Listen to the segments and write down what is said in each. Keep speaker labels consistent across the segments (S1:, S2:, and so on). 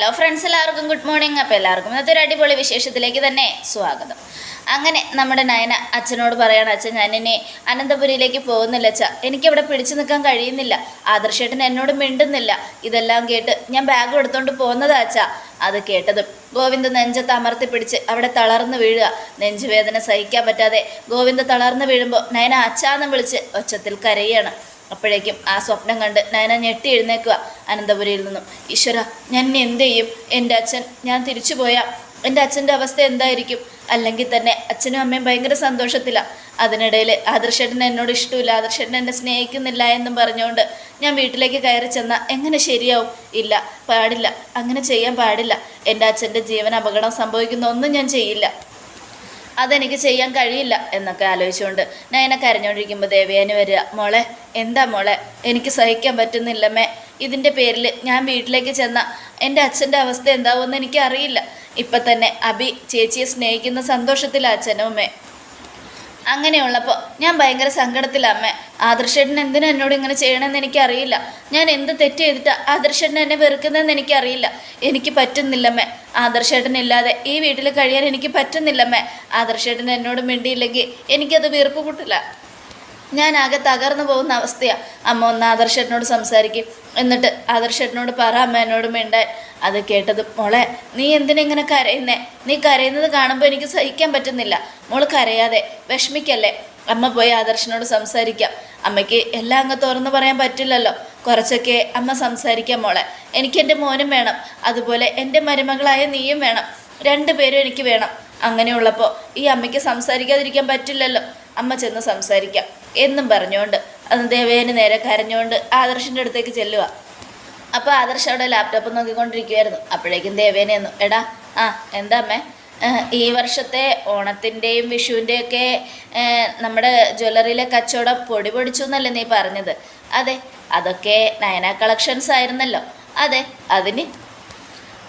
S1: Hello friends എല്ലാവർക്കും good morning അപ്പോൾ എല്ലാവർക്കും ഇന്നത്തെ ഒരു അടിപൊളി വിശേഷത്തിലേക്ക് തന്നെ സ്വാഗതം. അങ്ങനെ നമ്മുടെ നയന അച്ഛനോട് പറയണം അച്ഛൻ ഞാൻ ഇനി അനന്തപുരിയിലേക്ക് പോകുന്നില്ല അച്ഛ. എനിക്കവിടെ പിടിച്ചു നിൽക്കാൻ കഴിയുന്നില്ല. ആദർശേട്ടൻ എന്നോട് മിണ്ടുന്നില്ല. ഇതെല്ലാം കേട്ട് ഞാൻ ബാഗ് എടുത്തുകൊണ്ട് പോകുന്നതാ അച്ഛ. അത് കേട്ടതും ഗോവിന്ദ് നെഞ്ചത്ത് അമർത്തി പിടിച്ച് അവിടെ തളർന്നു വീഴുക. നെഞ്ചുവേദന സഹിക്കാൻ പറ്റാതെ ഗോവിന്ദ് തളർന്നു വീഴുമ്പോൾ നയന അച്ഛാന്ന് വിളിച്ച് ഒച്ചത്തിൽ കരയാണ്. അപ്പോഴേക്കും ആ സ്വപ്നം കണ്ട് നയന ഞെട്ടി എഴുന്നേക്കുക അനന്തപുരിയിൽ നിന്നും. ഈശ്വര ഞാൻ എന്ത് ചെയ്യും? എന്റെ അച്ഛൻ ഞാൻ തിരിച്ചു പോയാൽ എന്റെ അച്ഛന്റെ അവസ്ഥ എന്തായിരിക്കും? അല്ലെങ്കിൽ തന്നെ അച്ഛനും അമ്മയും ഭയങ്കര സന്തോഷത്തിലാണ് അതിനിടയിൽ ആദർശേട്ടൻ എന്നോട് ഇഷ്ടമില്ല ആദർശേട്ടൻ എന്നെ സ്നേഹിക്കുന്നില്ല എന്നും പറഞ്ഞുകൊണ്ട് ഞാൻ വീട്ടിലേക്ക് കയറി ചെന്നാൽ എങ്ങനെ ശരിയാവും? ഇല്ല പാടില്ല. അങ്ങനെ ചെയ്യാൻ പാടില്ല. എന്റെ അച്ഛന്റെ ജീവൻ അപകടം സംഭവിക്കുന്ന ഒന്നും ഞാൻ ചെയ്യില്ല. അതെനിക്ക് ചെയ്യാൻ കഴിയില്ല എന്നൊക്കെ ആലോചിച്ചുകൊണ്ട് നയന കരഞ്ഞുകൊണ്ടിരിക്കുമ്പോൾ ദേവയാനി വരിക മോളെ എന്താ മോളെ? എനിക്ക് സഹിക്കാൻ പറ്റുന്നില്ലമ്മേ. ഇതിന്റെ പേരിൽ ഞാൻ വീട്ടിലേക്ക് ചെന്ന എന്റെ അച്ഛന്റെ അവസ്ഥ എന്താവുമെന്ന് എനിക്കറിയില്ല. ഇപ്പം തന്നെ അബി ചേച്ചിയെ സ്നേഹിക്കുന്ന സന്തോഷത്തിലാണ് അച്ഛനും അമ്മേ അങ്ങനെയുള്ളപ്പോൾ ഞാൻ ഭയങ്കര സങ്കടത്തിലമ്മേ ആദർശേട്ടൻ എന്തിനാ എന്നോട് ഇങ്ങനെ ചെയ്യണമെന്ന് എനിക്കറിയില്ല. ഞാൻ എന്ത് തെറ്റ് ചെയ്തിട്ട് ആദർശേട്ടൻ എന്നെ വെറുക്കുന്നതെന്ന് എനിക്കറിയില്ല. എനിക്ക് പറ്റുന്നില്ലമ്മേ. ആദർശേട്ടൻ ഇല്ലാതെ ഈ വീട്ടിൽ കഴിയാൻ എനിക്ക് പറ്റുന്നില്ലമ്മേ. ആദർശേട്ടൻ എന്നോട് മിണ്ടിയില്ലെങ്കിൽ എനിക്കത് വീർപ്പ് കൂട്ടില്ല. ഞാൻ ആകെ തകർന്നു പോകുന്ന അവസ്ഥയാണ് അമ്മ ഒന്ന് ആദർശേട്ടനോട് സംസാരിക്കും. എന്നിട്ട് ആദർശേട്ടനോട് പറ അമ്മ എന്നോട് മിണ്ടാൻ. അത് കേട്ടത് മോളെ നീ എന്തിനെങ്ങനെ കരയുന്നേ? നീ കരയുന്നത് കാണുമ്പോൾ എനിക്ക് സഹിക്കാൻ പറ്റുന്നില്ല. മോൾ കരയാതെ വിഷമിക്കല്ലേ? അമ്മ പോയി ആദർശനോട് സംസാരിക്കാം. അമ്മയ്ക്ക് എല്ലാം അങ്ങ് തുറന്നു പറയാൻ പറ്റില്ലല്ലോ. കുറച്ചൊക്കെ അമ്മ സംസാരിക്കാം മോളെ. എനിക്ക് എന്റെ മോനും വേണം. അതുപോലെ എന്റെ മരുമകളായ നീയും വേണം. രണ്ടുപേരും എനിക്ക് വേണം. അങ്ങനെയുള്ളപ്പോൾ ഈ അമ്മയ്ക്ക് സംസാരിക്കാതിരിക്കാൻ പറ്റില്ലല്ലോ. അമ്മ ചെന്ന് സംസാരിക്കാം. എന്നും പറഞ്ഞുകൊണ്ട് അന്ന് ദേവേന് നേരെ കരഞ്ഞുകൊണ്ട് ആദർശിന്റെ അടുത്തേക്ക് ചെല്ലുക അപ്പോൾ ആദർശ് അവിടെ ലാപ്ടോപ്പ് നോക്കിക്കൊണ്ടിരിക്കുമായിരുന്നു അപ്പോഴേക്കും ദേവേനെ എന്നു എടാ ആ എന്താ അമ്മേ? ഈ വർഷത്തെ ഓണത്തിന്റെയും വിഷുവിന്റെയൊക്കെ നമ്മുടെ ജ്വല്ലറിയിലെ കച്ചവടം പൊടി പൊടിച്ചു എന്നല്ലേ നീ പറഞ്ഞത്? അതെ അതൊക്കെ നയന കളക്ഷൻസ് ആയിരുന്നല്ലോ. അതെ അതിന്.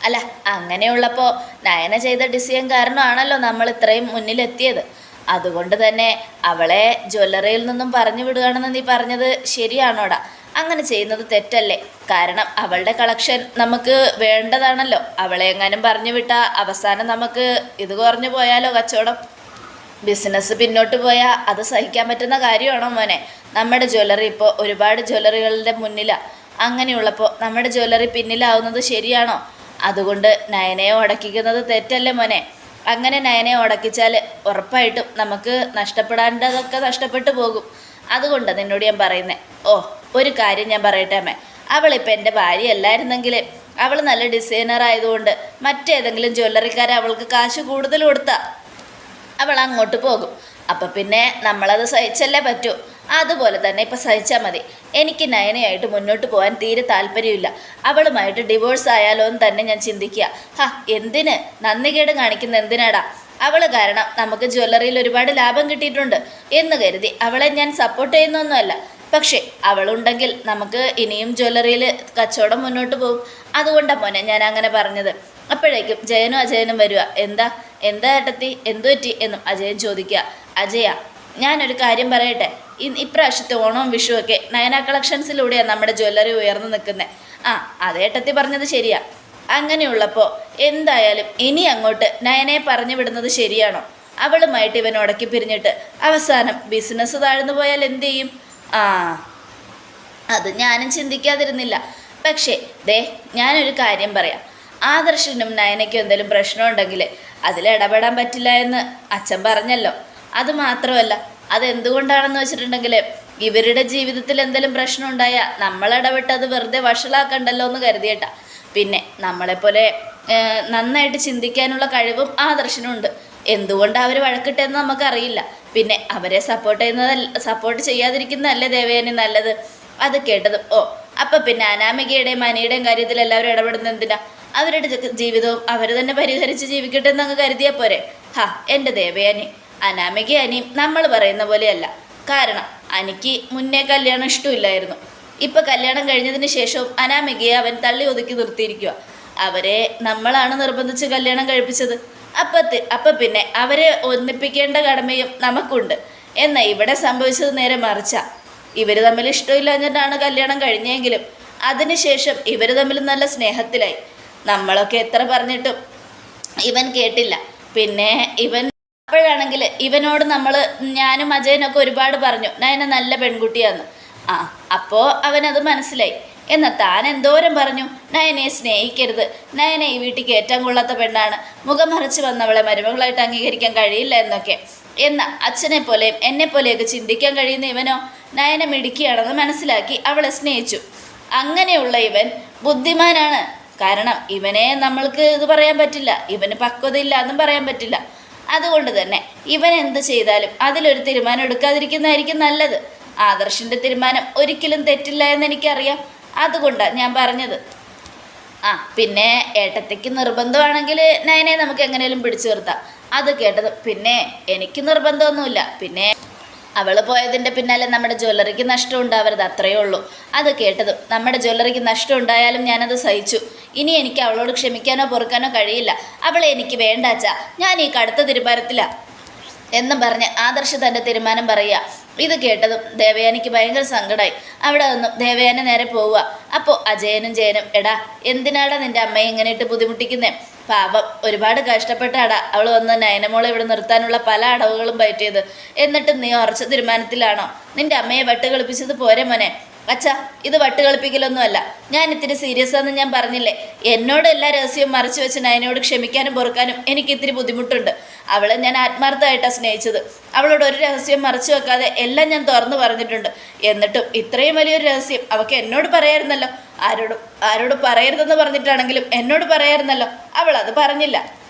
S1: അല്ല അങ്ങനെയുള്ളപ്പോൾ നയന ചെയ്ത ഡിസൈൻ കാരണമാണല്ലോ നമ്മൾ ഇത്രയും മുന്നിലെത്തിയത്. അതുകൊണ്ട് തന്നെ അവളെ ജ്വല്ലറിയിൽ നിന്നും പറഞ്ഞു വിടുകയാണെന്ന് നീ പറഞ്ഞത് ശരിയാണോടാ? അങ്ങനെ ചെയ്യുന്നത് തെറ്റല്ലേ? കാരണം അവളുടെ കളക്ഷൻ നമുക്ക് വേണ്ടതാണല്ലോ. അവളെ എങ്ങാനും പറഞ്ഞു വിട്ടാൽ അവസാനം നമുക്ക് ഇത് കുറഞ്ഞു പോയാലോ കച്ചവടം? ബിസിനസ് പിന്നോട്ട് പോയാൽ അത് സഹിക്കാൻ പറ്റുന്ന കാര്യമാണോ മോനെ? നമ്മുടെ ജ്വല്ലറി ഇപ്പോൾ ഒരുപാട് ജ്വല്ലറികളുടെ മുന്നിലാണ് അങ്ങനെയുള്ളപ്പോൾ നമ്മുടെ ജ്വല്ലറി പിന്നിലാവുന്നത് ശരിയാണോ? അതുകൊണ്ട് നയനയെ ഉടക്കിക്കുന്നത് തെറ്റല്ലേ മോനെ? അങ്ങനെ നയനെ ഉടക്കിച്ചാൽ ഉറപ്പായിട്ടും നമുക്ക് നഷ്ടപ്പെടാണ്ടതൊക്കെ നഷ്ടപ്പെട്ടു പോകും. അതുകൊണ്ട് നിന്നോട് ഞാൻ പറയുന്നത് ഓ ഒരു കാര്യം ഞാൻ പറയട്ടെ അമ്മേ. അവളിപ്പോൾ എന്റെ ഭാര്യ അല്ലായിരുന്നെങ്കിൽ അവൾ നല്ല ഡിസൈനർ ആയതുകൊണ്ട് മറ്റേതെങ്കിലും ജ്വല്ലറിക്കാരെ അവൾക്ക് കാശ് കൂടുതൽ കൊടുത്താൽ അവൾ അങ്ങോട്ട് പോകും. അപ്പം പിന്നെ നമ്മളത് സഹിച്ചല്ലേ പറ്റൂ. അതുപോലെ തന്നെ ഇപ്പം സഹിച്ചാൽ മതി. എനിക്ക് നയനയായിട്ട് മുന്നോട്ട് പോകാൻ തീരെ താല്പര്യമില്ല. അവളുമായിട്ട് ഡിവോഴ്സ് ആയാലോ എന്ന് തന്നെ ഞാൻ ചിന്തിക്കുക. ഹാ എന്തിന്? നന്ദികേട് കാണിക്കുന്ന എന്തിനാടാ? അവൾ കാരണം നമുക്ക് ജ്വല്ലറിയിൽ ഒരുപാട് ലാഭം കിട്ടിയിട്ടുണ്ട്. എന്ന് കരുതി അവളെ ഞാൻ സപ്പോർട്ട് ചെയ്യുന്നൊന്നുമല്ല. പക്ഷേ അവളുണ്ടെങ്കിൽ നമുക്ക് ഇനിയും ജ്വല്ലറിയിൽ കച്ചവടം മുന്നോട്ട് പോകും അതുകൊണ്ടാണ് മോനെ ഞാൻ അങ്ങനെ പറഞ്ഞത്. അപ്പോഴേക്കും ജയനും അജയനും വരിക എന്താ? എന്താ ഏട്ടത്തി? എന്തു പറ്റി എന്നും അജയൻ ചോദിക്കുക. അജയ ഞാനൊരു കാര്യം പറയട്ടെ? ഇപ്രാവശ്യത്തെ ഓണവും വിഷുവൊക്കെ നയന കളക്ഷൻസിലൂടെയാണ് നമ്മുടെ ജ്വല്ലറി ഉയർന്നു നിൽക്കുന്നത് ആ അതേട്ടത്തി പറഞ്ഞത് ശരിയാ. അങ്ങനെയുള്ളപ്പോൾ എന്തായാലും ഇനി അങ്ങോട്ട് നയനയെ പറഞ്ഞു വിടുന്നത് ശരിയാണോ? അവളുമായിട്ട് ഇവൻ ഉടക്കി പിരിഞ്ഞിട്ട് അവസാനം ബിസിനസ് താഴ്ന്നു പോയാൽ എന്തു ചെയ്യും? ആ അത് ഞാനും ചിന്തിക്കാതിരുന്നില്ല. പക്ഷേ ദേ ഞാനൊരു കാര്യം പറയാം. ആദർശനും നയനയ്ക്കും എന്തെങ്കിലും പ്രശ്നമുണ്ടെങ്കിൽ അതിൽ ഇടപെടാൻ പറ്റില്ല എന്ന് അച്ഛൻ പറഞ്ഞല്ലോ. അത് മാത്രമല്ല അതെന്തുകൊണ്ടാണെന്ന് വെച്ചിട്ടുണ്ടെങ്കിൽ ഇവരുടെ ജീവിതത്തിൽ എന്തെങ്കിലും പ്രശ്നം ഉണ്ടായാൽ നമ്മൾ ഇടപെട്ട് അത് വെറുതെ വഷളാക്കണ്ടല്ലോ എന്ന് കരുതിയിട്ടാ. പിന്നെ നമ്മളെപ്പോലെ നന്നായിട്ട് ചിന്തിക്കാനുള്ള കഴിവും ആദർശനുണ്ട് എന്തുകൊണ്ട് അവർ വഴക്കിട്ടെന്ന് നമുക്കറിയില്ല. പിന്നെ അവരെ സപ്പോർട്ട് ചെയ്യുന്നതല്ല സപ്പോർട്ട് ചെയ്യാതിരിക്കുന്നതല്ലേ ദേവയാനി നല്ലത്? അത് കേട്ടത് ഓ അപ്പം പിന്നെ അനാമികയുടെയും മനിയുടെയും കാര്യത്തിൽ എല്ലാവരും ഇടപെടുന്നത് എന്തിനാ? അവരുടെ ജീവിതവും അവർ തന്നെ പരിഹരിച്ച് ജീവിക്കട്ടെ എന്നങ്ങ് കരുതിയാൽ പോരെ. ഹാ എന്റെ ദേവയാനി അനാമിക അനിയും നമ്മൾ പറയുന്ന പോലെയല്ല. കാരണം അനിക്ക് മുന്നേ കല്യാണം ഇഷ്ടമില്ലായിരുന്നു. ഇപ്പം കല്യാണം കഴിഞ്ഞതിന് ശേഷവും അനാമികയെ അവൻ തള്ളി ഒതുക്കി നിർത്തിയിരിക്കുക അവരെ നമ്മളാണ് നിർബന്ധിച്ച് കല്യാണം കഴിപ്പിച്ചത്. അപ്പത്തി അപ്പം പിന്നെ അവരെ ഒന്നിപ്പിക്കേണ്ട കടമയും നമുക്കുണ്ട്. എന്നാൽ ഇവിടെ സംഭവിച്ചത് നേരെ മറിച്ചാ. ഇവർ തമ്മിൽ ഇഷ്ടമില്ലാഞ്ഞിട്ടാണ് കല്യാണം കഴിഞ്ഞെങ്കിലും അതിനുശേഷം ഇവർ തമ്മിൽ നല്ല സ്നേഹത്തിലായി. നമ്മളൊക്കെ എത്ര പറഞ്ഞിട്ടും ഇവൻ കേട്ടില്ല. പിന്നെ ഇവൻ അപ്പോഴാണെങ്കിൽ ഇവനോട് നമ്മൾ ഞാനും അജയനൊക്കെ ഒരുപാട് പറഞ്ഞു നയന നല്ല പെൺകുട്ടിയാന്ന്. ആ അപ്പോൾ അവനത് മനസ്സിലായി. എന്നാൽ താൻ എന്തോരം പറഞ്ഞു? നയനെ സ്നേഹിക്കരുത്. നയനെ ഈ വീട്ടിൽ ഏറ്റവും കൊള്ളാത്ത പെണ്ണാണ്. മുഖം മറച്ച് വന്നവളെ മരുമകളായിട്ട് അംഗീകരിക്കാൻ കഴിയില്ല എന്നൊക്കെ. എന്ന അച്ഛനെ പോലെയും എന്നെ പോലെയൊക്കെ ചിന്തിക്കാൻ കഴിയുന്ന ഇവനോ നയന മിടുക്കിയാണെന്ന് മനസ്സിലാക്കി അവളെ സ്നേഹിച്ചു. അങ്ങനെയുള്ള ഇവൻ ബുദ്ധിമാനാണ്. കാരണം ഇവനെ നമ്മൾക്ക് ഇത് പറയാൻ പറ്റില്ല. ഇവന് പക്വതയില്ല എന്നും പറയാൻ പറ്റില്ല. അതുകൊണ്ട് തന്നെ ഇവൻ എന്ത് ചെയ്താലും അതിലൊരു തീരുമാനം എടുക്കാതിരിക്കുന്നതായിരിക്കും നല്ലത്. ആദർശിന്റെ തീരുമാനം ഒരിക്കലും തെറ്റില്ല എന്ന് എനിക്കറിയാം. അതുകൊണ്ടാണ് ഞാൻ പറഞ്ഞത്. ആ പിന്നെ ഏട്ടത്തേക്ക് നിർബന്ധമാണെങ്കിൽ നയനെ നമുക്ക് എങ്ങനെയും പിടിച്ചു നിർത്താം. അത് കേട്ടത് പിന്നെ എനിക്ക് നിർബന്ധമൊന്നുമില്ല. പിന്നെ അവൾ പോയതിന്റെ പിന്നാലെ നമ്മുടെ ജ്വല്ലറിക്ക് നഷ്ടം ഉണ്ടാവരുത് അത്രയേ ഉള്ളൂ. അത് കേട്ടതും നമ്മുടെ ജ്വല്ലറിക്ക് നഷ്ടം ഉണ്ടായാലും ഞാനത് സഹിച്ചു. ഇനി എനിക്ക് അവളോട് ക്ഷമിക്കാനോ പൊറുക്കാനോ കഴിയില്ല. അവളെ എനിക്ക് വേണ്ടാച്ചാ ഞാൻ ഈ കടുത്ത തീരുമാനത്തിലാണ് എന്നും പറഞ്ഞ് ആദർശ് തന്റെ തീരുമാനം പറയുക. ഇത് കേട്ടതും ദേവയാനിക്ക് ഭയങ്കര സങ്കടമായി അവിടെ നിന്നും ദേവയാന നേരെ പോവുക. അപ്പോൾ അജയനും ജയനും എടാ എന്തിനാടാ നിന്റെ അമ്മയെ ഇങ്ങനെ ഇട്ട് ബുദ്ധിമുട്ടിക്കുന്നേ? പാപം ഒരുപാട് കഷ്ടപ്പെട്ടാടാ അവൾ വന്ന് നയനമോളെ ഇവിടെ നിർത്താനുള്ള പല അടവുകളും പറ്റിയത് എന്നിട്ടും നീ ഉറച്ച തീരുമാനത്തിലാണോ? നിന്റെ അമ്മയെ വെട്ട് കളിപ്പിച്ചത് പോരെ മോനെ. അച്ഛാ ഇത് വട്ട് കളിപ്പിക്കലൊന്നുമല്ല ഞാൻ ഇത്തിരി സീരിയസ് ആണെന്ന് ഞാൻ പറഞ്ഞില്ലേ? എന്നോട് എല്ലാ രഹസ്യവും മറച്ചു വെച്ച് നയനോട് ക്ഷമിക്കാനും പൊറുക്കാനും എനിക്ക് ഇത്തിരി ബുദ്ധിമുട്ടുണ്ട്. അവളെ ഞാൻ ആത്മാർത്ഥമായിട്ടാണ് സ്നേഹിച്ചത്. അവളോട് ഒരു രഹസ്യം മറച്ചു വെക്കാതെ എല്ലാം ഞാൻ തുറന്നു പറഞ്ഞിട്ടുണ്ട്. എന്നിട്ടും ഇത്രയും വലിയൊരു രഹസ്യം അവൾക്ക് എന്നോട് പറയായിരുന്നല്ലോ. ആരോടും ആരോട് പറയരുതെന്ന് പറഞ്ഞിട്ടാണെങ്കിലും എന്നോട് പറയായിരുന്നല്ലോ. അവൾ അത് പറഞ്ഞില്ല.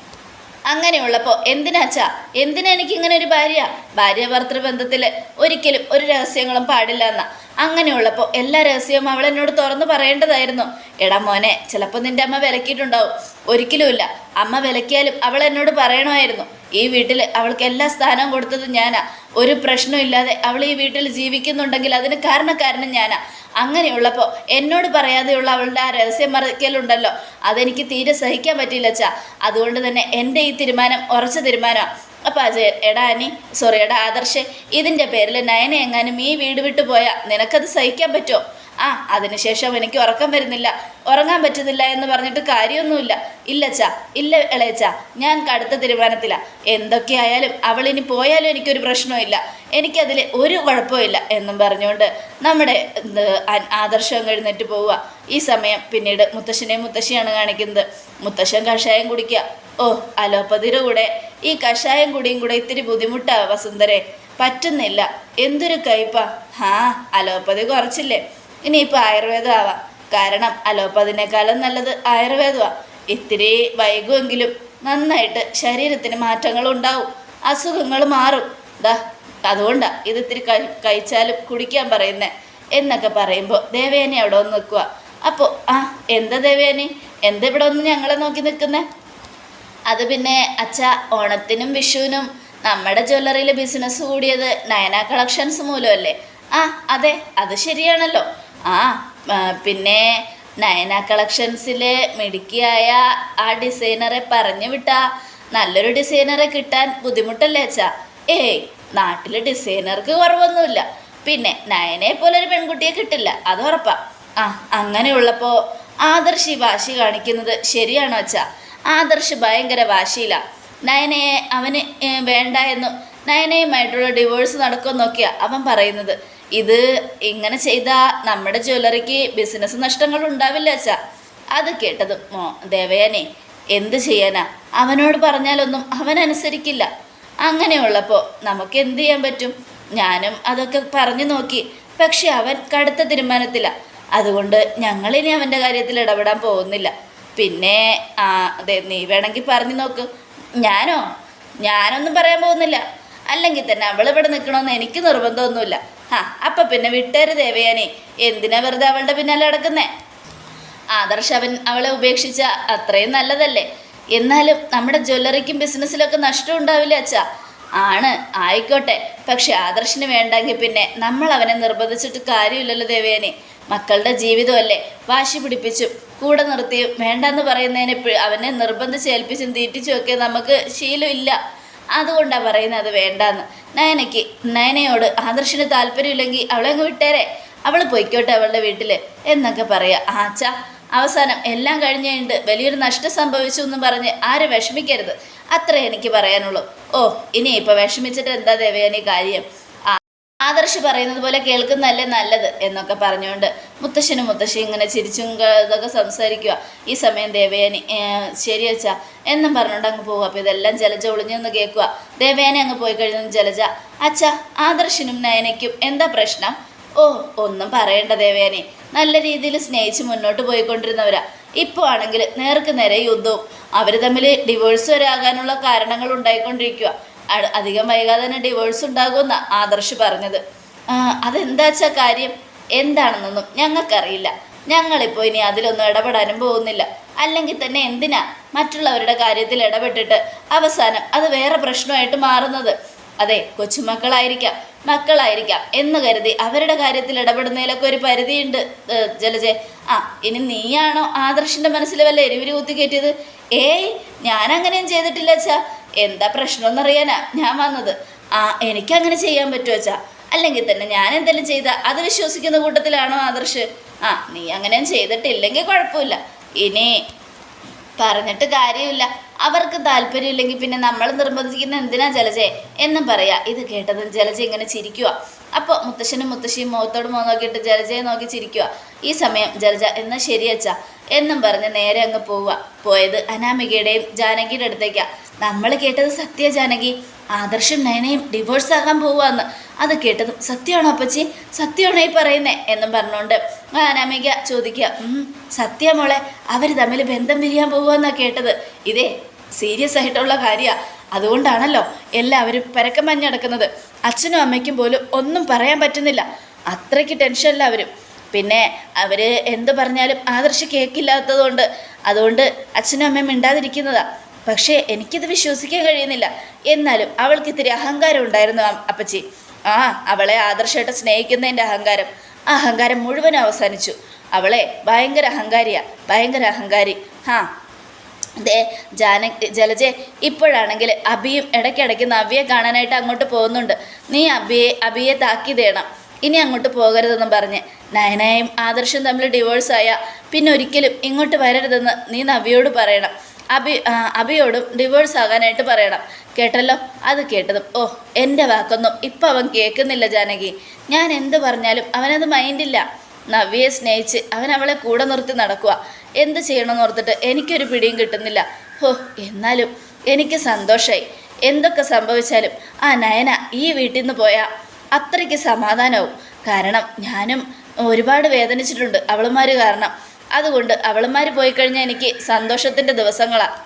S1: അങ്ങനെയുള്ളപ്പോൾ എന്തിനാച്ചാ എന്തിനാ എനിക്കിങ്ങനെ ഒരു ഭാര്യ? ഭാര്യ ഭർത്തൃ ബന്ധത്തിൽ ഒരിക്കലും ഒരു രഹസ്യങ്ങളും പാടില്ല എന്നാ. അങ്ങനെയുള്ളപ്പോൾ എല്ലാ രഹസ്യവും അവൾ എന്നോട് തുറന്നു പറയേണ്ടതായിരുന്നു. എടാ മോനെ ചിലപ്പോൾ നിന്റെ അമ്മ വിലക്കിയിട്ടുണ്ടാവും. ഒരിക്കലുമില്ല അമ്മ വിലക്കിയാലും അവൾ എന്നോട് പറയണമായിരുന്നു. ഈ വീട്ടിൽ അവൾക്ക് എല്ലാ സ്ഥാനവും കൊടുത്തത് ഞാനാ. ഒരു പ്രശ്നമില്ലാതെ അവൾ ഈ വീട്ടിൽ ജീവിക്കുന്നുണ്ടെങ്കിൽ അതിന് കാരണക്കാരനും ഞാനാ. അങ്ങനെയുള്ളപ്പോൾ എന്നോട് പറയാതെയുള്ള അവളുടെ ആ രഹസ്യം മറയ്ക്കലുണ്ടല്ലോ. അതെനിക്ക് തീരെ സഹിക്കാൻ പറ്റിയില്ല അച്ഛാ. അതുകൊണ്ട് തന്നെ എന്റെ ഈ തീരുമാനം ഉറച്ച തീരുമാനമാണ് അപ്പോൾ അജയ് എടാ അനി സോറി എടാ ആദർശ് ഇതിന്റെ പേരിൽ നയന എങ്ങാനും ഈ വീട് വിട്ടു പോയാൽ നിനക്കത് സഹിക്കാൻ പറ്റുമോ ആ അതിനുശേഷം എനിക്ക് ഉറക്കം വരുന്നില്ല. ഉറങ്ങാൻ പറ്റുന്നില്ല എന്ന് പറഞ്ഞിട്ട് കാര്യമൊന്നുമില്ല. ഇല്ലച്ചാ ഇല്ല ഇളയച്ചാ ഞാൻ കടുത്ത തീരുമാനത്തിലാണ് എന്തൊക്കെയായാലും അവൾ ഇനി പോയാലും എനിക്കൊരു പ്രശ്നമില്ല എനിക്കതിൽ ഒരു കുഴപ്പമില്ല എന്നും പറഞ്ഞുകൊണ്ട് നമ്മുടെ ആദർശം കഴിഞ്ഞിട്ട് പോവുക ഈ സമയം പിന്നീട് മുത്തശ്ശനെയും മുത്തശ്ശിയാണ് കാണിക്കുന്നത്. മുത്തശ്ശൻ കഷായം കുടിക്കുക. ഓ അലോപ്പതിയുടെ കൂടെ ഈ കഷായം കൂടിയും കൂടെ ഇത്തിരി ബുദ്ധിമുട്ടാ വസുന്ധരെ. പറ്റുന്നില്ല. എന്തൊരു കയ്പാ. ഹാ അലോപ്പതി കുറച്ചില്ലേ. ഇനിയിപ്പോൾ ആയുർവേദം ആവാം. കാരണം അലോപ്പതിനേക്കാളും നല്ലത് ആയുർവേദമാണ് ഇത്തിരി വൈകുമെങ്കിലും നന്നായിട്ട് ശരീരത്തിന് മാറ്റങ്ങൾ ഉണ്ടാവും അസുഖങ്ങൾ മാറും. ദാ അതുകൊണ്ടാ ഇത് കഴി കഴിച്ചാലും കുടിക്കാൻ പറയുന്നേ. എന്നൊക്കെ പറയുമ്പോൾ ദേവേനി അവിടെ ഒന്ന് നിൽക്കുക അപ്പോൾ ആ എന്താ ദേവേനി? എന്താ ഇവിടെ ഒന്ന് ഞങ്ങളെ നോക്കി നിൽക്കുന്നേ? അത് പിന്നെ അച്ഛ ഓണത്തിനും വിഷുവിനും നമ്മുടെ ജ്വല്ലറിയിൽ ബിസിനസ് കൂടിയത് നയന കളക്ഷൻസ് മൂലമല്ലേ? ആ അതെ അത് ശരിയാണല്ലോ. ആ പിന്നെ നയന കളക്ഷൻസിലെ മിടുക്കിയായ ആ ഡിസൈനറെ പറഞ്ഞു വിട്ടാ നല്ലൊരു ഡിസൈനറെ കിട്ടാൻ ബുദ്ധിമുട്ടല്ലേ അച്ഛാ? ഏയ് നാട്ടിൽ ഡിസൈനർക്ക് കുറവൊന്നുമില്ല. പിന്നെ നയനെ പോലൊരു പെൺകുട്ടിയെ കിട്ടില്ല അത് ഉറപ്പാ. ആ അങ്ങനെയുള്ളപ്പോൾ ആദർശി വാശി കാണിക്കുന്നത് ശരിയാണോ അച്ഛാ? ആദർശ് ഭയങ്കര വാശിയിലാണ് നയനയെ അവന് വേണ്ട എന്ന് നയനയുമായിട്ടുള്ള ഡിവോഴ്സ് നടക്കുമെന്നൊക്കെയാണ് അവൻ പറയുന്നത്. ഇത് ഇങ്ങനെ ചെയ്താൽ നമ്മുടെ ജ്വല്ലറിക്ക് ബിസിനസ് നഷ്ടങ്ങൾ ഉണ്ടാവില്ല അച്ഛാ. അത് കേട്ടത് മോ ദേവയാനെ എന്ത് ചെയ്യാനാ? അവനോട് പറഞ്ഞാലൊന്നും അവൻ അങ്ങനെയുള്ളപ്പോൾ നമുക്ക് എന്ത് ചെയ്യാൻ പറ്റും? ഞാനും അതൊക്കെ പറഞ്ഞു നോക്കി. പക്ഷെ അവൻ കടുത്ത തീരുമാനത്തിലാണ് അതുകൊണ്ട് ഞങ്ങളിനി അവന്റെ കാര്യത്തിൽ ഇടപെടാൻ പോകുന്നില്ല. പിന്നെ ആ അതെ നീ വേണമെങ്കിൽ പറഞ്ഞു നോക്ക്. ഞാനോ? ഞാനൊന്നും പറയാൻ പോകുന്നില്ല. അല്ലെങ്കിൽ തന്നെ അവൾ ഇവിടെ നിൽക്കണമെന്ന് എനിക്ക് നിർബന്ധമൊന്നുമില്ല. ആ അപ്പം പിന്നെ വിട്ടേര് ദേവയാനേ. എന്തിനാ വെറുതെ അവളുടെ പിന്നാലെ അടക്കുന്നേ ആദർശ് അവൻ അവളെ ഉപേക്ഷിച്ച അത്രയും നല്ലതല്ലേ? എന്നാലും നമ്മുടെ ജ്വല്ലറിക്കും ബിസിനസ്സിലൊക്കെ നഷ്ടം ഉണ്ടാവില്ല അച്ഛാ? ആണ് ആയിക്കോട്ടെ. പക്ഷെ ആദർശിന് വേണ്ടെങ്കിൽ പിന്നെ നമ്മൾ അവനെ നിർബന്ധിച്ചിട്ട് കാര്യമില്ലല്ലോ ദേവയാനേ. മക്കളുടെ ജീവിതമല്ലേ? വാശി പിടിപ്പിച്ചും. കൂടെ നിർത്തിയും വേണ്ടെന്ന് പറയുന്നതിന് അവനെ നിർബന്ധിച്ച് ഏൽപ്പിച്ചും തീറ്റിച്ചും ഒക്കെ നമുക്ക് ശീലമില്ല. അതുകൊണ്ടാണ് പറയുന്നത് വേണ്ടാന്ന്. നയനയ്ക്ക് നയനയോട് ആദർശിന് താല്പര്യമില്ലെങ്കിൽ അവളെ അങ്ങ് വിട്ടേരെ. അവൾ പൊയ്ക്കോട്ടെ അവളുടെ വീട്ടിൽ എന്നൊക്കെ പറയാം. ആച്ചാ അവസാനം എല്ലാം കഴിഞ്ഞുണ്ട് വലിയൊരു നഷ്ടം സംഭവിച്ചു എന്ന് പറഞ്ഞ് ആരും വിഷമിക്കരുത്. അത്രേ എനിക്ക് പറയാനുള്ളൂ. ഓ ഇനി ഇപ്പം വിഷമിച്ചിട്ട് എന്താ ദേവയാനി കാര്യം? ആദർശ് പറയുന്നത് പോലെ കേൾക്കുന്നതല്ലേ നല്ലത് എന്നൊക്കെ പറഞ്ഞുകൊണ്ട് മുത്തശ്ശനും മുത്തശ്ശി ഇങ്ങനെ ചിരിച്ചും ഇതൊക്കെ സംസാരിക്കുക ഈ സമയം ദേവയാനി ശരി വെച്ചാ എന്നും പറഞ്ഞുകൊണ്ട് അങ്ങ് പോകുക അപ്പോൾ ഇതെല്ലാം ജലജ ഒളിഞ്ഞെന്ന് കേൾക്കുക ദേവയാനി അങ്ങ് പോയി കഴിഞ്ഞു ജലജ അച്ഛ ആദർശിനും നയനയ്ക്കും എന്താ പ്രശ്നം? ഓ ഒന്നും പറയണ്ട ദേവയാനി. നല്ല രീതിയിൽ സ്നേഹിച്ച് മുന്നോട്ട് പോയിക്കൊണ്ടിരുന്നവരാ. ഇപ്പോൾ ആണെങ്കിൽ നേർക്ക് നേരെ യുദ്ധവും അവർ തമ്മിൽ ഡിവോഴ്സ് വരെ ആകാനുള്ള കാരണങ്ങൾ ഉണ്ടായിക്കൊണ്ടിരിക്കുക അധികം വൈകാതെ തന്നെ ഡിവോഴ്സ് ഉണ്ടാകുമെന്ന ആദർശ് പറഞ്ഞത്. ആ, അതെന്താ വെച്ചാൽ കാര്യം? എന്താണെന്നൊന്നും ഞങ്ങൾക്കറിയില്ല. ഞങ്ങളിപ്പോൾ ഇനി അതിലൊന്നും ഇടപെടാനും പോകുന്നില്ല. അല്ലെങ്കിൽ തന്നെ എന്തിനാ മറ്റുള്ളവരുടെ കാര്യത്തിൽ ഇടപെട്ടിട്ട് അവസാനം അത് വേറെ പ്രശ്നമായിട്ട് മാറുന്നത്? അതെ കൊച്ചുമക്കളായിരിക്കാം മക്കളായിരിക്കാം എന്ന് കരുതി അവരുടെ കാര്യത്തിൽ ഇടപെടുന്നതിലൊക്കെ ഒരു പരിധിയുണ്ട് ജലജെ. ആ ഇനി നീയാണോ ആദർശിന്റെ മനസ്സിൽ വല്ല എരിവിരി കുത്തി കയറ്റിയത്? ഏയ് ഞാനങ്ങനെയും ചെയ്തിട്ടില്ല അച്ഛാ. എന്താ പ്രശ്നമെന്നറിയാനാ ഞാൻ വന്നത്. ആ എനിക്കങ്ങനെ ചെയ്യാൻ പറ്റുമോ അച്ഛാ? അല്ലെങ്കിൽ തന്നെ ഞാൻ എന്തെങ്കിലും ചെയ്ത അത് വിശ്വസിക്കുന്ന കൂട്ടത്തിലാണോ ആദർശ്? ആ നീ അങ്ങനെയും ചെയ്തിട്ടില്ലെങ്കിൽ കുഴപ്പമില്ല. ഇനി പറഞ്ഞിട്ട് കാര്യമില്ല. അവർക്ക് താല്പര്യമില്ലെങ്കിൽ പിന്നെ നമ്മൾ നിർബന്ധിക്കുന്ന എന്തിനാ ജലജയെ? എന്നും പറയാ. ഇത് കേട്ടതും ജലജ ഇങ്ങനെ ചിരിക്കുക അപ്പോൾ മുത്തശ്ശനും മുത്തശ്ശിയും മുഖത്തോട് മുഖം നോക്കിയിട്ട് ജലജയെ നോക്കി ചിരിക്കുക ഈ സമയം ജലജ എന്നാൽ ശരിയച്ച എന്നും പറഞ്ഞ് നേരെ അങ്ങ് പോവുക പോയത് അനാമികയുടെയും ജാനകിയുടെ അടുത്തേക്കാ. നമ്മൾ കേട്ടത് സത്യ ജാനകി. ആദർശം നയനയും ഡിവോഴ്സ് ആകാൻ പോവാന്ന് അത് കേട്ടതും സത്യമാണോ അപ്പച്ചി? സത്യമാണോ ഈ പറയുന്നേ? എന്നും പറഞ്ഞുകൊണ്ട് അനാമിക ചോദിക്കുക സത്യമോളെ സത്യ മോളെ അവർ തമ്മിൽ ബന്ധം പിരിയാൻ പോകുമെന്നാണ് കേട്ടത്. ഇതേ സീരിയസ് ആയിട്ടുള്ള കാര്യമാണ് അതുകൊണ്ടാണല്ലോ എല്ലാവരും പരക്കം മഞ്ഞടക്കുന്നത് അച്ഛനും അമ്മയ്ക്കും പോലും ഒന്നും പറയാൻ പറ്റുന്നില്ല. അത്രയ്ക്ക് ടെൻഷനില്ല അവരും. പിന്നെ അവർ എന്ത് പറഞ്ഞാലും ആദർശ കേൾക്കില്ലാത്തതുകൊണ്ട് അതുകൊണ്ട് അച്ഛനും അമ്മയും മിണ്ടാതിരിക്കുന്നതാ. പക്ഷേ എനിക്കിത് വിശ്വസിക്കാൻ കഴിയുന്നില്ല. എന്നാലും അവൾക്ക് ഇത്തിരി അഹങ്കാരം ഉണ്ടായിരുന്നു അപ്പച്ചി. ആ അവളെ ആദർശമായിട്ട് സ്നേഹിക്കുന്നതിന്റെ അഹങ്കാരം. അഹങ്കാരം മുഴുവൻ അവസാനിച്ചു. അവളെ ഭയങ്കര അഹങ്കാരിയാ ഭയങ്കര അഹങ്കാരി. ഹാ. ദേ ജാന ജലജെ ഇപ്പോഴാണെങ്കിൽ അബിയും ഇടയ്ക്കിടയ്ക്ക് നവ്യെ കാണാനായിട്ട് അങ്ങോട്ട് പോകുന്നുണ്ട്. നീ അബിയെ അബിയെ താക്കി തേണം. ഇനി അങ്ങോട്ട് പോകരുതെന്ന് പറഞ്ഞ്. നയനയും ആദർശം തമ്മിൽ ഡിവോഴ്സായ പിന്നെ ഒരിക്കലും ഇങ്ങോട്ട് വരരുതെന്ന് നീ നവ്യയോട് പറയണം. അബി അബിയോടും ഡിവോഴ്സ് ആകാനായിട്ട് പറയണം. കേട്ടല്ലോ? അത് കേട്ടതും. ഓ എന്റെ വാക്കൊന്നും ഇപ്പം അവൻ കേൾക്കുന്നില്ല ജാനകി. ഞാൻ എന്ത് പറഞ്ഞാലും അവനത് മൈൻഡില്ല. നവ്യയെ സ്നേഹിച്ച് അവൻ അവളെ കൂടെ നിർത്തി നടക്കുക എന്ത് ചെയ്യണമെന്ന് ഓർത്തിട്ട് എനിക്കൊരു പിടിയും കിട്ടുന്നില്ല. ഹോ എന്നാലും എനിക്ക് സന്തോഷമായി എന്തൊക്കെ സംഭവിച്ചാലും ആ നയന ഈ വീട്ടിൽ നിന്ന് പോയാൽ അത്രയ്ക്ക് സമാധാനവും. കാരണം ഞാനും ഒരുപാട് വേദനിച്ചിട്ടുണ്ട് അവളുമാർ കാരണം. അതുകൊണ്ട് അവളുമാർ പോയി കഴിഞ്ഞാൽ എനിക്ക് സന്തോഷത്തിന്റെ ദിവസങ്ങളാണ്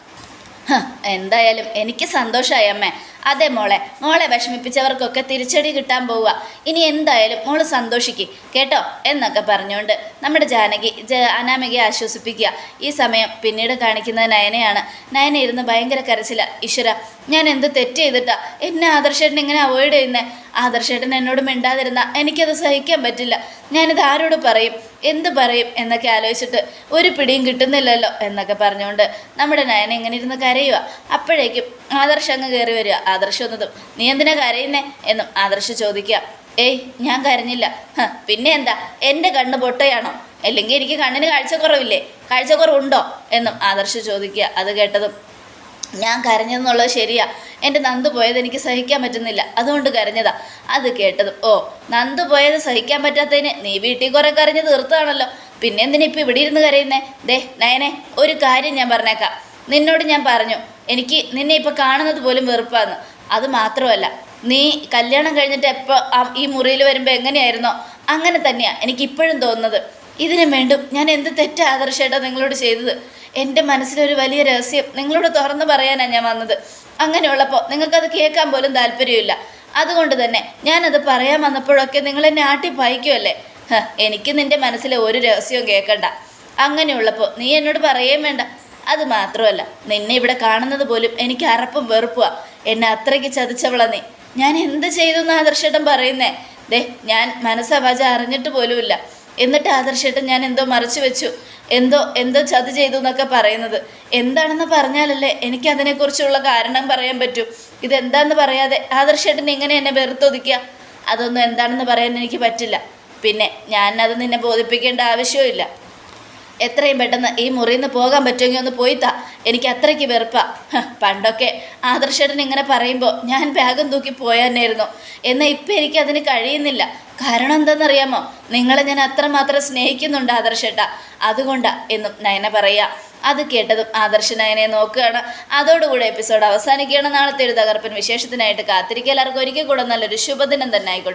S1: എന്തായാലും എനിക്ക് സന്തോഷമായി അമ്മേ. അതെ മോളെ മോളെ വിഷമിപ്പിച്ചവർക്കൊക്കെ തിരിച്ചടി കിട്ടാൻ പോവുക. ഇനി എന്തായാലും മോൾ സന്തോഷിക്കും കേട്ടോ? എന്നൊക്കെ പറഞ്ഞുകൊണ്ട് നമ്മുടെ ജാനകി ജ അനാമികയെ ആശ്വസിപ്പിക്കുക. ഈ സമയം പിന്നീട് കാണിക്കുന്നത് നയനയാണ്. നയന ഇരുന്ന് ഭയങ്കര കരച്ചില. ഈശ്വര ഞാൻ എന്ത് തെറ്റ് ചെയ്തിട്ടാ? എന്നെ ആദർശേട്ടൻ ഇങ്ങനെ അവോയ്ഡ് ചെയ്യുന്നേ? ആദർശേട്ടൻ എന്നോട് മിണ്ടാതിരുന്ന എനിക്കത് സഹിക്കാൻ പറ്റില്ല. ഞാനിത് ആരോട് പറയും? എന്ത് പറയും? എന്നൊക്കെ ആലോചിച്ചിട്ട് ഒരു പിടിയും കിട്ടുന്നില്ലല്ലോ എന്നൊക്കെ പറഞ്ഞുകൊണ്ട് നമ്മുടെ നയന ഇങ്ങനെ ഇരുന്ന് കരയുക അപ്പോഴേക്കും ആദർശ് അങ്ങ് കയറി വരിക. ആദർശ് വന്നതും നീ എന്തിനാ കരയുന്നേ എന്നും ആദർശ് ചോദിക്കുക. ഏയ് ഞാൻ കരഞ്ഞില്ല. പിന്നെ എന്താ? എന്റെ കണ്ണ് പൊട്ടയാണോ? അല്ലെങ്കിൽ എനിക്ക് കണ്ണിന് കാഴ്ചക്കുറവില്ലേ? കാഴ്ചക്കുറവുണ്ടോ? എന്നും ആദർശ് ചോദിക്കുക. അത് കേട്ടതും ഞാൻ കരഞ്ഞെന്നുള്ളത് ശരിയാ. എന്റെ നന്ദു പോയത് എനിക്ക് സഹിക്കാൻ പറ്റുന്നില്ല. അതുകൊണ്ട് കരഞ്ഞതാ. അത് കേട്ടതും ഓ നന്ദു പോയത് സഹിക്കാൻ പറ്റാത്തതിന് നീ വീട്ടിൽ കുറെ കരഞ്ഞ് തീർത്തതാണല്ലോ. പിന്നെ എന്തിനാ ഇപ്പം ഇവിടെ ഇരുന്ന് കരയുന്നേ? ദേ നയനെ ഒരു കാര്യം ഞാൻ പറഞ്ഞേക്കാം. നിന്നോട് ഞാൻ പറഞ്ഞു എനിക്ക് നിന്നെ ഇപ്പം കാണുന്നത് പോലും വെറുപ്പാന്ന്. അത് മാത്രമല്ല നീ കല്യാണം കഴിഞ്ഞിട്ട് എപ്പോൾ ഈ മുറിയിൽ വരുമ്പോൾ എങ്ങനെയായിരുന്നോ അങ്ങനെ തന്നെയാണ് എനിക്ക് ഇപ്പോഴും തോന്നുന്നത്. ഇതിനു വേണ്ടും ഞാൻ എന്ത് തെറ്റാ ആദർശേട്ടാ നിങ്ങളോട് ചെയ്തത്? എന്റെ മനസ്സിലൊരു വലിയ രഹസ്യം നിങ്ങളോട് തുറന്നു പറയാനാണ് ഞാൻ വന്നത്. അങ്ങനെയുള്ളപ്പോൾ നിങ്ങൾക്കത് കേൾക്കാൻ പോലും താല്പര്യമില്ല. അതുകൊണ്ട് തന്നെ ഞാനത് പറയാൻ വന്നപ്പോഴൊക്കെ നിങ്ങൾ എന്നെ ആട്ടി പായിക്കുമല്ലേ എനിക്ക് നിന്റെ മനസ്സിലെ ഒരു രഹസ്യവും കേൾക്കണ്ട. അങ്ങനെയുള്ളപ്പോൾ നീ എന്നോട് പറയുകയും വേണ്ട. അത് മാത്രമല്ല നിന്നെ ഇവിടെ കാണുന്നത് പോലും എനിക്ക് അറപ്പും വെറുപ്പുവാ. എന്നെ അത്രയ്ക്ക് ചതിച്ചവള നീ. ഞാൻ എന്ത് ചെയ്തു എന്ന് ആദർശേട്ടൻ പറയുന്നേ? ദേ ഞാൻ മനസ്സവാച അറിഞ്ഞിട്ട് പോലുമില്ല. എന്നിട്ട് ആദർശേട്ടൻ ഞാൻ എന്തോ മറച്ചു വെച്ചു. എന്തോ എന്തോ ചതി ചെയ്തു എന്നൊക്കെ പറയുന്നത്. എന്താണെന്ന് പറഞ്ഞാലല്ലേ എനിക്ക് അതിനെക്കുറിച്ചുള്ള കാരണം പറയാൻ പറ്റൂ. ഇതെന്താന്ന് പറയാതെ ആദർശേട്ടൻ ഇങ്ങനെ എന്നെ വെറുത്തൊതുക്കുക അതൊന്നും എന്താണെന്ന് പറയാൻ എനിക്ക് പറ്റില്ല. പിന്നെ ഞാൻ അത് നിന്നെ ബോധിപ്പിക്കേണ്ട ആവശ്യമില്ല എത്രയും പെട്ടെന്ന് ഈ മുറിയിൽ നിന്ന് പോകാൻ പറ്റുമെങ്കിൽ ഒന്ന് പോയി താ. എനിക്ക് അത്രയ്ക്ക് വെറുപ്പാ. പണ്ടൊക്കെ ആദർശേട്ടൻ ഇങ്ങനെ പറയുമ്പോൾ ഞാൻ ബാഗും തൂക്കി പോയായിരുന്നു എന്നാൽ ഇപ്പം എനിക്ക് അതിന് കഴിയുന്നില്ല. കാരണം എന്താണെന്നറിയാമോ? നിങ്ങളെ ഞാൻ അത്രമാത്രം സ്നേഹിക്കുന്നുണ്ട് ആദർശേട്ടാ. അതുകൊണ്ടാ എന്നും നയന പറയുക അത് കേട്ടതും ആദർശ നയനെ നോക്കുകയാണ്. അതോടുകൂടി എപ്പിസോഡ് അവസാനിക്കുകയാണ്. നാളത്തെ ഒരു തകർപ്പൻ വിശേഷത്തിനായിട്ട് കാത്തിരിക്കുക. എല്ലാവർക്കും ഒരിക്കൽ കൂടെ നല്ലൊരു ശുഭദിനം തന്നെ ആയിക്കോട്ടെ.